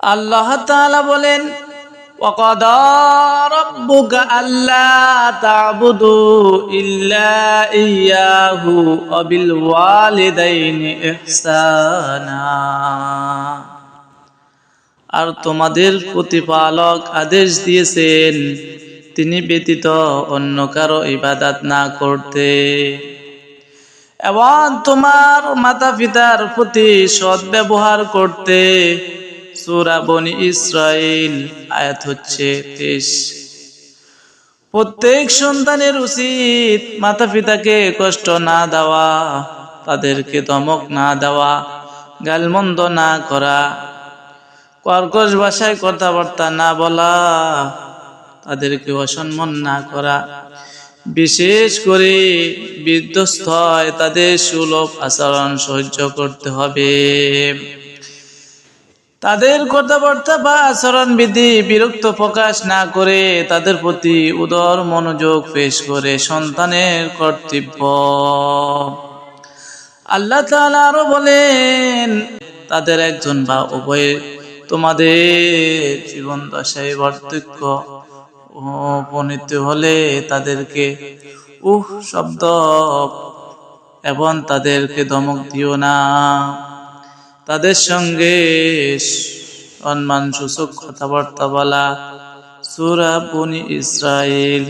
আল্লাহ তাআলা বলেন وقضى ربك ألا تعبدوا إلا إياه وبالوالدين إحسانا আর তোমাদের প্রতিপালক আদেশ দিয়েছেন তিনি ব্যতীত অন্য কারো ইবাদাত না করতে এবং তোমার মাতা পিতার প্রতি সৎ ব্যবহার করতে সুরা বনি ইসরাইল, আয়াত হচ্ছে তেইশ। প্রত্যেক সন্তানের উচিত মাতা পিতাকে কষ্ট না দেওয়া, তাদেরকে ধমক না দেওয়া, গালমন্দ না করা, কর্কশ ভাষায় কথাবার্তা না বলা, তাদেরকে অসম্মান না করা। বিশেষ করে বিধ্বস্ত হয় তাদের সুলভ আচরণ সহ্য করতে হবে। তাদের কথাবার্তা বা আচরণ বিধি বিরক্ত প্রকাশ না করে তাদের প্রতি উদর মনোযোগ পেশ করে সন্তানের কর্তব্য। আল্লাহ আরও বলেন, তাদের একজন বা উভয়ে তোমাদের জীবন দশায় বার্ধক্য উপনীত হলে তাদেরকে উহ শব্দ এবং তাদেরকে ধমক দিও না। তাদের সঙ্গে সম্মান সূচক কথাবার্তা বলা সুরা বনি ইসরায়েল